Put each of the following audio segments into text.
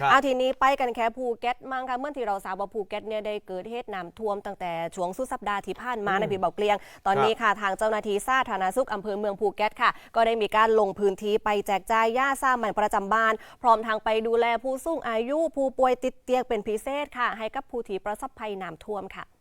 ครับเอาทีนี้ไปกันแค่ภูเก็ตมั่งค่ะเมื่อที่เราทราบว่าภูเก็ตเนี่ยได้เกิดเหตุน้ำท่วมตั้งแต่ช่วงสุดสัปดาห์ที่ผ่านมาในปีเบาเกลียง ตอนนี้ค่ะทางเจ้าหน้าที่สาธารณสุขอำเภอเมืองภูเก็ตค่ะ ก็ได้มีการลงพื้นที่ไปแจกจ่ายยาสามัญประจำบ้าน พร้อมทางไปดูแลผู้สูงอายุผู้ป่วยติดเตียงเป็นพิเศษค่ะ ให้กับผู้ที่ประสบภัยน้ำท่วมค่ะเ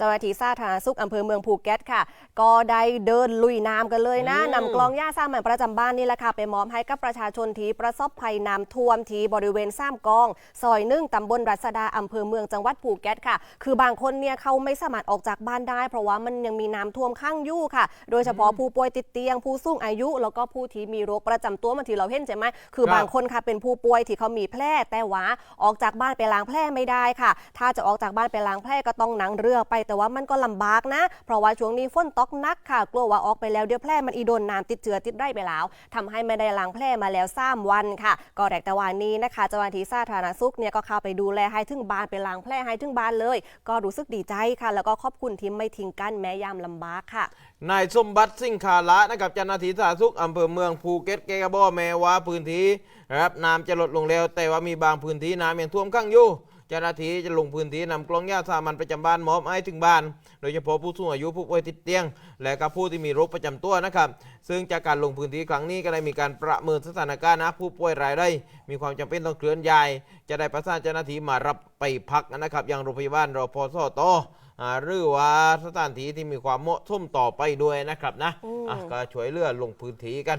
จ้าหน้าที่สาธารณสุขอำเภอเมืองภูเก็ตค่ะ ก็ได้เดินลุยน้ำกันเลยนะอืมนำกลองหญ้าสามัญประจำบ้านนี่แหละค่ะ ไปมอบให้กับประชาชนที่ประสบภัยน้ำท่วมที่บริเวณซ้ำกอง ซอยหนึ่งตำบลรัศดาอำเภอเมืองจังหวัดภูเก็ตค่ะ คือบางคนเนี่ยเขาไม่สามารถออกจากบ้านได้ เพราะว่ามันยังมีน้ำท่วมข้างอยู่ค่ะ โดยเฉพาะผู้ป่วยติดเตียง ผู้สูงอายุ แล้วก็ผู้ที่มีโรคประจำตัวบางทีเราเห็นใช่ไหมคือครับบางคนค่ะเป็นผู้ป่วยที่เขามีแผลแต่ว่าออกจากบ้านไปล้างแผลไม่ได้ค่ะ ถ้าจะออกจากบ้านไปล้างแผลก็ต้องนั่งเรือไปแต่ว่ามันก็ลำบากนะ เพราะว่าช่วงนี้ฝนตกหนักค่ะ กลัวว่าออกไปแล้วเดี๋ยวแผลมันอีโดนน้ำติดเชื้อติดไร่ไปแล้วทำให้ไม่ได้ล้างแผลมาแล้วสามวันค่ะ ก็แรกแต่วันนี้นะคะเจ้าหน้าที่สาธารณสุขเนี่ยก็เข้าไปดูแลให้ถึงบ้านไปล้างแผลให้ถึงบ้านเลย ก็รู้สึกดีใจค่ะ แล้วก็ขอบคุณที่ไม่ทิ้งกันแม้ยามลำบากค่ะนายสมบัติสิงคาละนะครับเจ้าหน้าที่สาธารณสุขอำเภอเมืองภูเก็ตแกก็บอกแม้ว่าพื้นที่นะครับน้ำจะลดลงแล้ว แต่ว่ามีบางพื้นที่น้ำยังท่วมขังอยู่ เจ้าหน้าที่จะลงพื้นที่นำกล้องยาสามัญประจำบ้านมอบให้ถึงบ้าน โดยเฉพาะผู้สูงอายุผู้ป่วยติดเตียง และก็ผู้ที่มีโรคประจำตัวนะครับ ซึ่งจากการลงพื้นที่ครั้งนี้ก็ได้มีการประเมินสถานการณ์นะผู้ป่วยรายได้มีความจำเป็นต้องเคลื่อนย้าย จะได้ประสานเจ้าหน้าที่มารับไปพักนะครับยังโรงพยาบาลรอพอสตอ่าหรือว่าสถานที่ที่มีความเหมาะสมต่อไปด้วยนะครับนะอืมอะก็ช่วยเหลือลงพื้นที่กัน